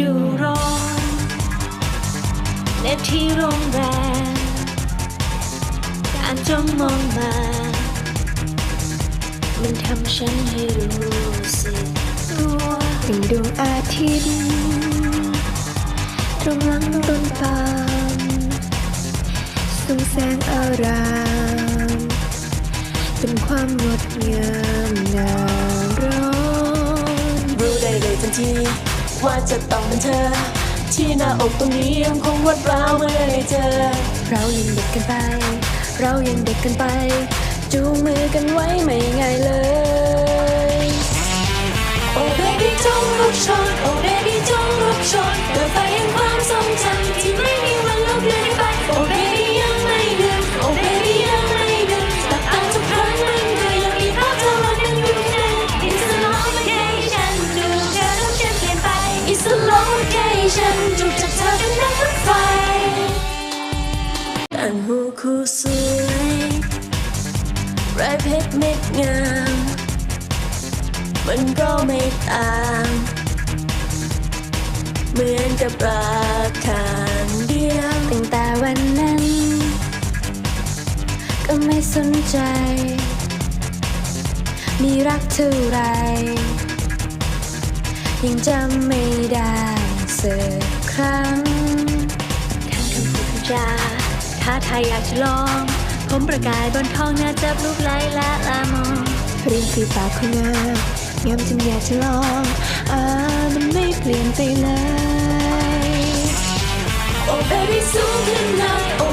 ดูร้อนเล็ที่ร้อนแรงการจ้องมองมา มันทำฉันให้รู้สึกตัวถึงดวงอาทิตย์ตรงหลังต้นปาลมส่งแสงอาราม เป็นความงดงามนาร้อนรู้ได้เลยทันที ว่าจะต้องเป็นเธอ ที่หน้าอกตรงนี้ยังคงวัดร้าวเมื่อได้เจอ เรายังเด็กกันไป เรายังเด็กกันไป จูงมือกันไว้ไม่ไง ไรเพชรเม็ดงาม มันก็ไม่ต่าง เหมือนกับราคาเดียวตั้งแต่วันนั้น ก็ไม่สนใจ มีรักเท่าไร ยังจำไม่ได้สักครั้งทั้งคำพูดคำจาท้าทายอยากจะลอง ผมประกายบนท้องหน้าจับลูกไหลและละมองริมฝีปากของงามงามจนอยากจะลองอ่ามันไม่เปลี่ยนไปเลย oh baby สูงขึ้นหน่อย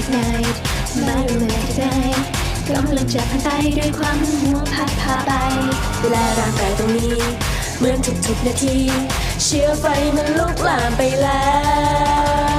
โรแมนติกไนท์มาโรแมนติกไนท์กำลังจะพันไปด้วยความหึงหวงพัดพาไปเวลาร่างกายตรงนี้ เหมือนทุกๆนาที เชื้อไฟมันลุกลามไปแล้ว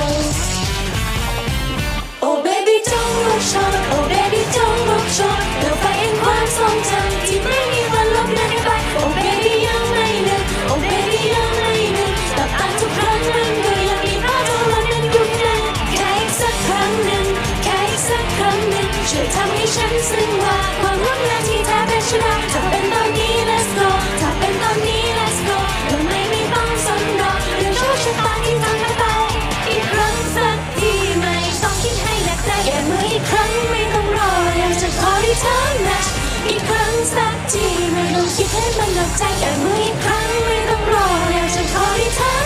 ซึ้งว่าความรักนาที่แท้เป็นชนะถ้าเป็นตอนนี้ let's go ถ้าเป็นตอนนี้ let's go เราไม่มีต้องสนรอเรื่องโชคชะตาที่ทำให้ไป อีกครั้งสักทีไม่ต้องคิดให้หนักใจแก้มืออีกครั้งไม่ต้องรออยากจะขอให้เธอนะอีกครั้งสักทีไม่ต้องคิดให้มันหนักใจแก้มืออีกครั้งไม่ต้องรอแล้วจะขอได้